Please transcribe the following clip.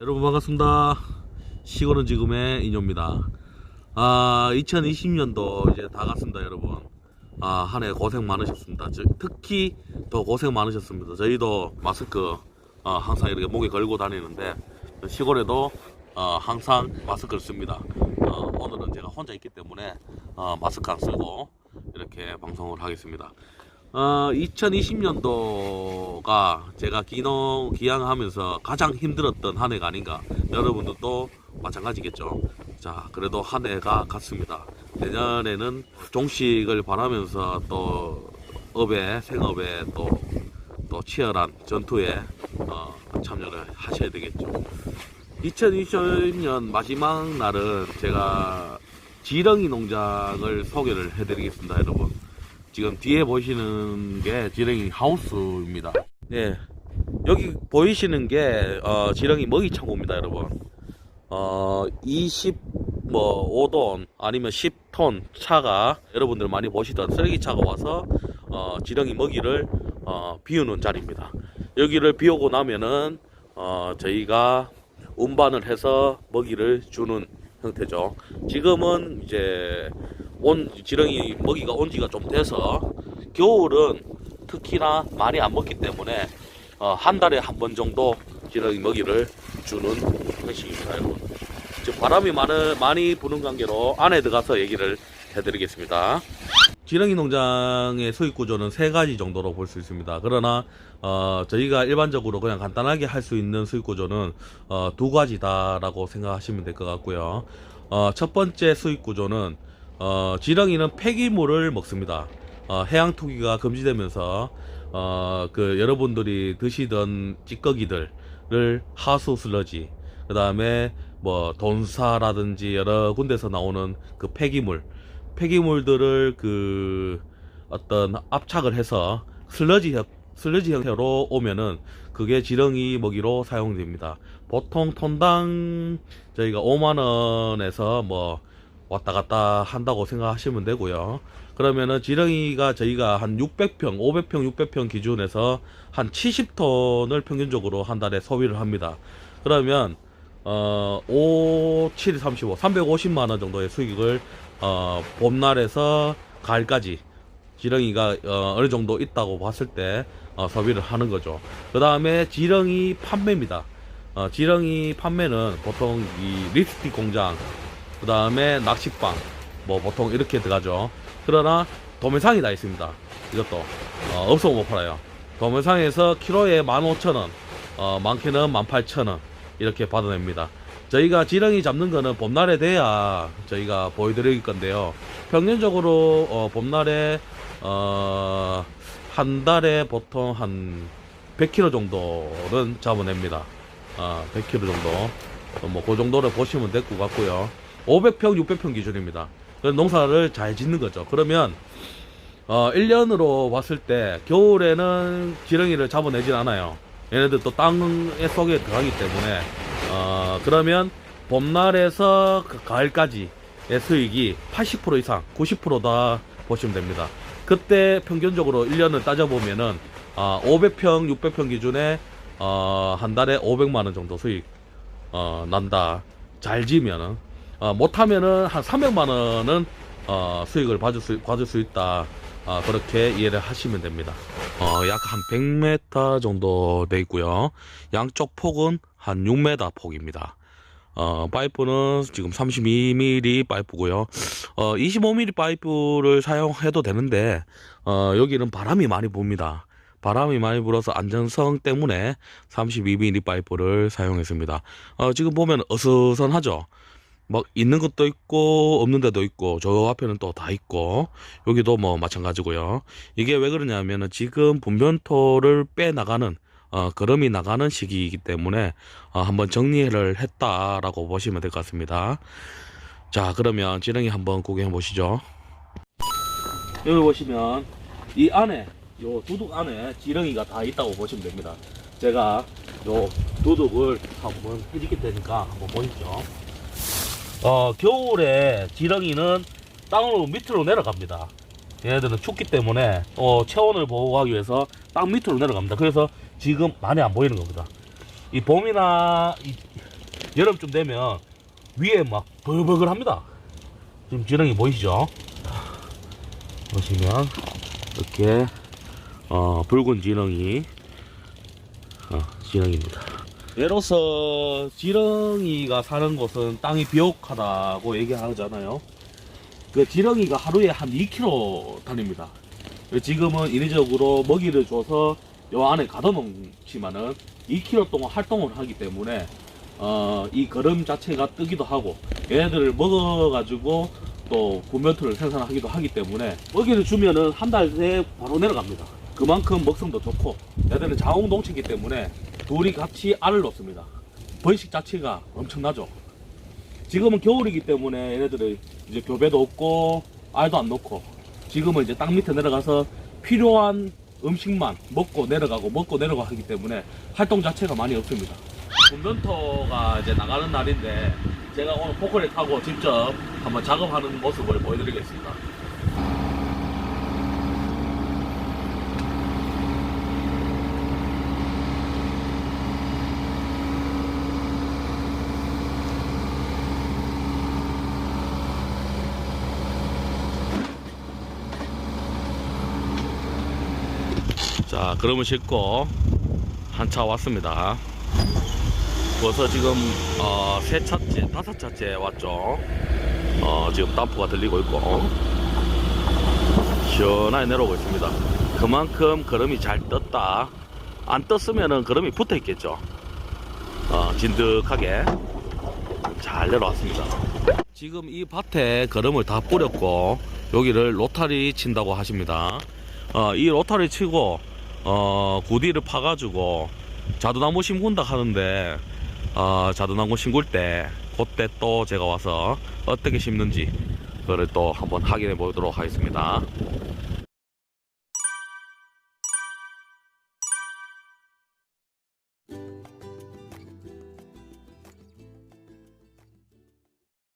여러분 반갑습니다. 시골은 지금의 인효입니다. 아, 2020년도 이제 다 갔습니다, 여러분. 아, 한 해 고생 많으셨습니다. 저- 특히 더 고생 많으셨습니다. 저희도 마스크 어, 항상 이렇게 목에 걸고 다니는데 시골에도 어, 항상 마스크를 씁니다. 어, 오늘은 제가 혼자 있기 때문에 어, 마스크 안 쓰고 이렇게 방송을 하겠습니다. 어, 2020년도 가 제가 기농, 기양하면서 가장 힘들었던 한 해가 아닌가. 여러분들도 마찬가지겠죠. 자, 그래도 한 해가 갔습니다. 내년에는 종식을 바라면서 또 업에, 생업에 또, 또 치열한 전투에 어, 참여를 하셔야 되겠죠. 2020년 마지막 날은 제가 지렁이 농장을 소개를 해드리겠습니다, 여러분. 지금 뒤에 보시는 게 지렁이 하우스입니다. 네. 여기 보이시는 게 어, 지렁이 먹이 창고입니다, 여러분. 어, 20, 뭐, 5돈 아니면 10톤 차가 여러분들 많이 보시던 쓰레기 차가 와서 어, 지렁이 먹이를 어, 비우는 자리입니다. 여기를 비우고 나면은 어, 저희가 운반을 해서 먹이를 주는 형태죠. 지금은 이제 온 지렁이 먹이가 온 지가 좀 돼서 겨울은 특히나 많이 안 먹기 때문에 어, 한 달에 한 번 정도 지렁이 먹이를 주는 형식입니다, 여러분. 지금 바람이 많은, 많이 부는 관계로 안에 들어가서 얘기를 해드리겠습니다. 지렁이 농장의 수익 구조는 세 가지 정도로 볼 수 있습니다. 그러나 어, 저희가 일반적으로 그냥 간단하게 할 수 있는 수익 구조는 어, 두 가지다라고 생각하시면 될 것 같고요. 어, 첫 번째 수익 구조는 어, 지렁이는 폐기물을 먹습니다. 어, 해양 투기가 금지되면서 어, 그 여러분들이 드시던 찌꺼기들을 하수 슬러지, 그 다음에 뭐 돈사라든지 여러 군데서 나오는 그 폐기물, 폐기물들을 그 어떤 압착을 해서 슬러지 형- 슬러지 형태로 오면은 그게 지렁이 먹이로 사용됩니다. 보통 톤당 저희가 5만 원에서 뭐 왔다 갔다 한다고 생각하시면 되고요. 그러면은 지렁이가 저희가 한 600평, 500평, 600평 기준에서 한 70톤을 평균적으로 한 달에 소비를 합니다. 그러면 어 5, 7, 35, 350만 원 정도의 수익을 어 봄날에서 가을까지 지렁이가 어, 어느 정도 있다고 봤을 때 어, 소비를 하는 거죠. 그 다음에 지렁이 판매입니다. 어, 지렁이 판매는 보통 이 립스틱 공장, 그 다음에 낚시방, 뭐 보통 이렇게 들어가죠. 그러나 도매상이 다 있습니다. 이것도 어, 없으면 못 팔아요. 도매상에서 키로에 15,000원, 어, 많게는 18,000원 이렇게 받아냅니다. 저희가 지렁이 잡는 거는 봄날에 돼야 저희가 보여드릴 건데요. 평균적으로 어, 봄날에 어, 한 달에 보통 한 100kg 정도는 잡아냅니다. 어, 100kg 정도. 뭐, 그 정도를 보시면 될 것 같고요. 500평, 600평 기준입니다. 농사를 잘 짓는 거죠. 그러면, 어, 1년으로 봤을 때, 겨울에는 지렁이를 잡아내진 않아요. 얘네들 또 땅에 속에 들어가기 때문에, 어, 그러면, 봄날에서 그 가을까지의 수익이 80% 이상, 90%다 보시면 됩니다. 그때 평균적으로 1년을 따져보면은, 어, 500평, 600평 기준에, 어, 한 달에 500만 원 정도 수익, 어, 난다. 잘 지면은, 어, 못하면은 한 300만 원은, 어, 수익을 받을 수, 받을 수 있다. 어, 그렇게 이해를 하시면 됩니다. 어, 약 한 100m 정도 돼 있고요. 양쪽 폭은 한 6m 폭입니다. 어, 파이프는 지금 32mm 파이프고요. 어, 25mm 파이프를 사용해도 되는데, 어, 여기는 바람이 많이 붑니다. 바람이 많이 불어서 안전성 때문에 32mm 파이프를 사용했습니다. 어, 지금 보면 어수선하죠? 막 있는 것도 있고 없는 데도 있고 저 앞에는 또 다 있고 여기도 뭐 마찬가지고요. 이게 왜 그러냐면은 지금 분변토를 빼 나가는 어, 걸음이 나가는 시기이기 때문에 어, 한번 정리를 했다라고 보시면 될 것 같습니다. 자 그러면 지렁이 한번 구경해 보시죠. 여기 보시면 이 안에 요 두둑 안에 지렁이가 다 있다고 보시면 됩니다. 제가 요 두둑을 한번 해주게 되니까 한번 보시죠. 어, 겨울에 지렁이는 땅으로 밑으로 내려갑니다. 얘네들은 춥기 때문에 어, 체온을 보호하기 위해서 땅 밑으로 내려갑니다. 그래서 지금 많이 안 보이는 겁니다. 이 봄이나 이 여름쯤 되면 위에 막 버글버글 합니다. 지금 지렁이 보이시죠? 보시면 이렇게 어, 붉은 지렁이 어, 지렁이입니다. 예로서 지렁이가 사는 곳은 땅이 비옥하다고 얘기하잖아요. 그 지렁이가 하루에 한 2km 다닙니다. 지금은 인위적으로 먹이를 줘서 요 안에 가둬놓지만은 2km 동안 활동을 하기 때문에 어, 이 거름 자체가 뜨기도 하고 얘네들을 먹어가지고 또 구면토를 생산하기도 하기 때문에 먹이를 주면은 한 달 내에 바로 내려갑니다. 그만큼 먹성도 좋고 얘들은 자웅동체이기 때문에 둘이 같이 알을 놓습니다. 번식 자체가 엄청나죠. 지금은 겨울이기 때문에 얘네들이 이제 교배도 없고 알도 안 놓고 지금은 이제 땅 밑에 내려가서 필요한 음식만 먹고 내려가고 먹고 내려가고 하기 때문에 활동 자체가 많이 없습니다. 군면토가 이제 나가는 날인데 제가 오늘 포크를 타고 직접 한번 작업하는 모습을 보여드리겠습니다. 자, 그러면 싣고 한 차 왔습니다. 벌써 지금 어, 세 차째, 다섯 차째 왔죠. 어, 지금 덤프가 들리고 있고 시원하게 내려오고 있습니다. 그만큼 걸음이 잘 떴다. 안 떴으면은 걸음이 붙어 있겠죠. 어, 진득하게 잘 내려왔습니다. 지금 이 밭에 걸음을 다 뿌렸고 여기를 로타리 친다고 하십니다. 어, 이 로타리 치고 어, 구디를 파가지고 자두나무 심군다 하는데 어, 자두나무 심굴 때 그때 또 제가 와서 어떻게 심는지 그걸 또 한번 확인해 보도록 하겠습니다.